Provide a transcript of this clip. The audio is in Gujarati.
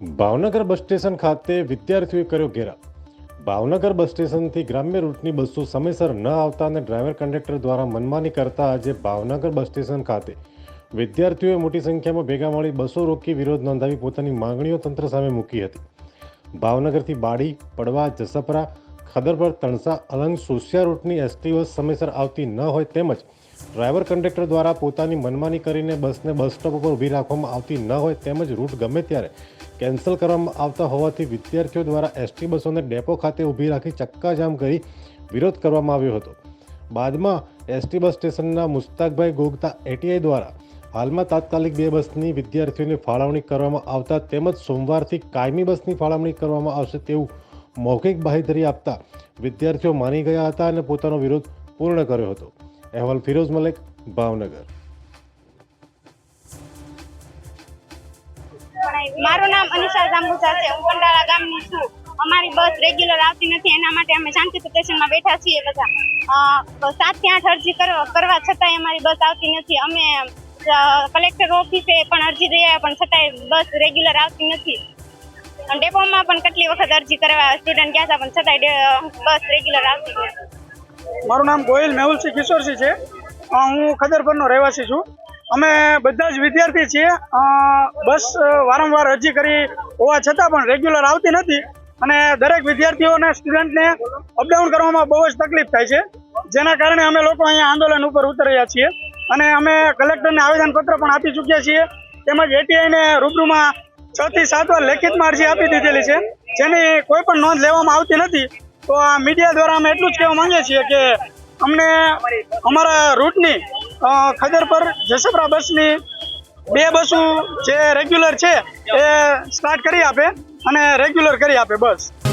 ભાવનગર બસ સ્ટેશન ખાતે વિદ્યાર્થીઓએ કર્યો ઘેરાવ. ભાવનગર બસ સ્ટેશનથી ગ્રામ્ય રૂટની બસો સમયસર ન આવતા અને ડ્રાઈવર કંડક્ટર દ્વારા મનમાની કરતા આજે ભાવનગર બસ સ્ટેશન ખાતે વિદ્યાર્થીઓએ મોટી સંખ્યામાં ભેગા મળી બસો રોકી વિરોધ નોંધાવી પોતાની માંગણીઓ તંત્ર સામે મૂકી હતી. ભાવનગરથી બાડી, પડવા, જસપરા, ખદરપર, તણસા, અલંગ, સોસિયા રૂટની એસટી બસ સમયસર આવતી ન હોય તેમજ ડ્રાઈવર કંડક્ટર દ્વારા પોતાની મનમાની કરીને બસને બસ સ્ટોપ ઉપર ઊભી રાખવામાં આવતી ન હોય તેમજ રૂટ ગમે ત્યારે કેન્સલ કરવામાં આવતા હોવાથી વિદ્યાર્થીઓ દ્વારા એસટી બસોને ડેપો ખાતે ઊભી રાખી ચક્કાજામ કરી વિરોધ કરવામાં આવ્યો હતો. બાદમાં એસટી બસ સ્ટેશનના મુસ્તાકભાઈ ગોગતા એટીઆઈ દ્વારા હાલમાં તાત્કાલિક બે બસની વિદ્યાર્થીઓની ફાળવણી કરવામાં આવતા તેમજ સોમવારથી કાયમી બસની ફાળવણી કરવામાં આવશે તેવું મૌખિક બાહેધરી આપતા વિદ્યાર્થીઓ માની ગયા હતા અને પોતાનો વિરોધ પૂર્ણ કર્યો હતો. અહેવાલ ફિરોઝ મલેક, ભાવનગર. મારું નામ અનિશા જાંબુસા છે. હું કંડાળા ગામની છું. અમારી બસ રેગ્યુલર આવતી નથી. એના માટે અમે શાંતિ સ્ટેશનમાં બેઠા છીએ બધા. સાતથી આઠ અરજી કરવા છતાંય અમારી બસ આવતી નથી. અમે કલેક્ટર ઓફિસે પણ અરજી દઈ પણ છતાંય બસ રેગ્યુલર આવતી નથી. ડેપોમાં પણ કેટલી વખત અરજી કરવા સ્ટુડન્ટ ગયા હતા, પણ છતાંય બસ રેગ્યુલર આવતી નથી. મારું નામ ગોહિલ મેહુલસિંહ કિશોરસિંહ છે. હું ખદરપરનો રહેવાસી છું. અમે બધા જ વિદ્યાર્થી છીએ. બસ વારંવાર અરજી કરી હોવા છતાં પણ રેગ્યુલર આવતી નથી અને દરેક વિદ્યાર્થીઓને સ્ટુડન્ટને અપડાઉન કરવામાં બહુ જ તકલીફ થાય છે. જેના કારણે અમે લોકો અહીંયા આંદોલન ઉપર ઉતર્યા છીએ અને અમે કલેક્ટરને આવેદનપત્ર પણ આપી ચૂક્યા છીએ. તેમજ એટીઆઈને રૂબરૂમાં છ થી સાત વાર લેખિતમાં અરજી આપી દીધેલી છે. જેની કોઈ પણ નોંધ લેવામાં આવતી નથી. તો આ મીડિયા દ્વારા અમે એટલું જ કહેવા માંગીએ છીએ કે અમને અમારા રૂટની ખદર પર જસપરા બસની બે બસો જે રેગ્યુલર છે એ સ્ટાર્ટ કરી આપે અને રેગ્યુલર કરી આપે બસ.